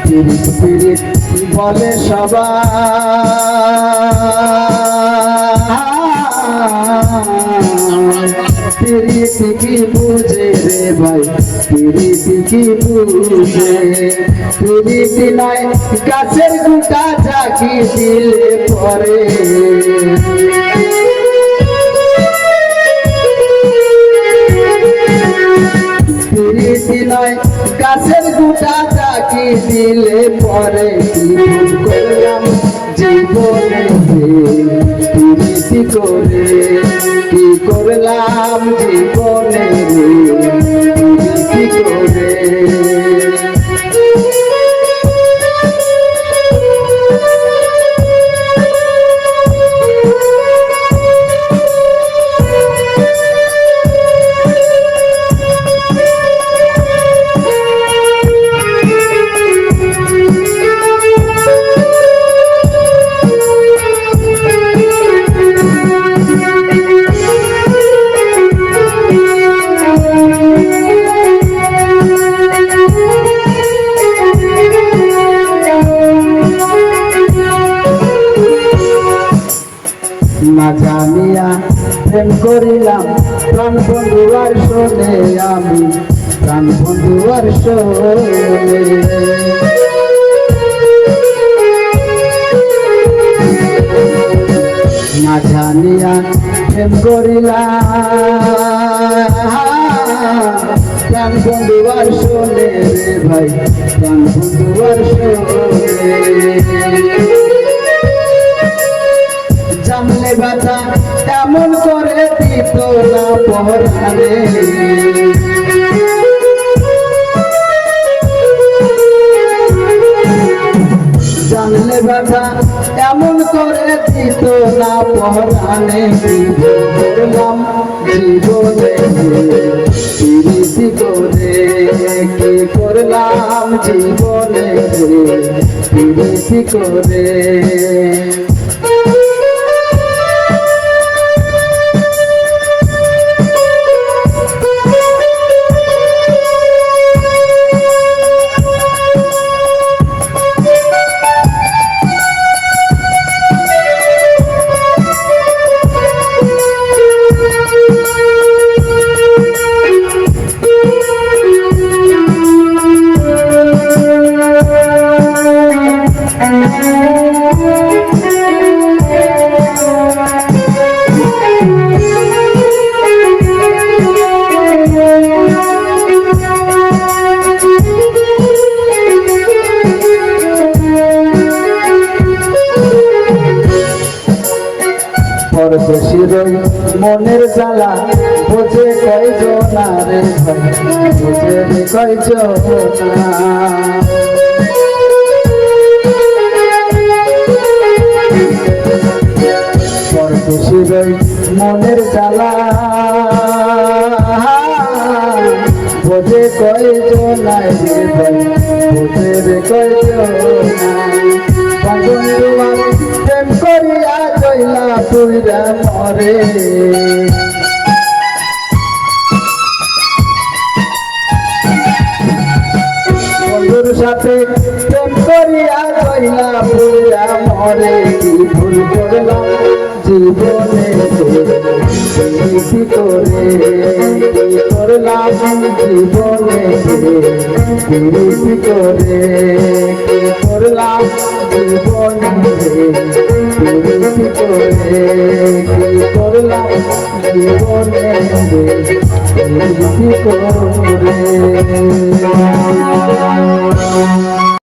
পিরিত পিরিত বলে সবাই পিরিত কি বুঝে রে ভাই পিরিত কি বুঝে পিরিত নয় গাছের গুটা ঝাঁকি দিলে পরে প্রীতি গাছের গুটা চাকি দিলে পরে কি করলাম জীবনে তুমি কি করে? কি করলাম জীবনে? না জানিয়া প্রেম করিলাম, প্রাণ বন্ধু আর শোনে আমি, প্রাণ বন্ধু আর শোনে। না জানিয়া প্রেম করিলাম, প্রাণ বন্ধু আর শোনে রে ভাই, প্রাণ বন্ধু আর শোনে। জানলে বাধা এমন করে দিত না পহরারে জানলে বাধা এমন করে দিত না পহরানে করলাম জীবনে করে কি করলাম জীবনে করে পরদেশির মনের জ্বালা বোঝে কয়জনা রে বোঝে কয়জনা ওই মনের জ্বালা। বোঝে কয়জনায় রে ভাই বোঝে রে করিয়া জইলা পুইরা মরে। সাথে করিয়া পুইরা মরে। কি ভুল করলাম জীবনে? কি করলাম জীবনে কি করলাম জীবনে কি করলাম জীবনে করে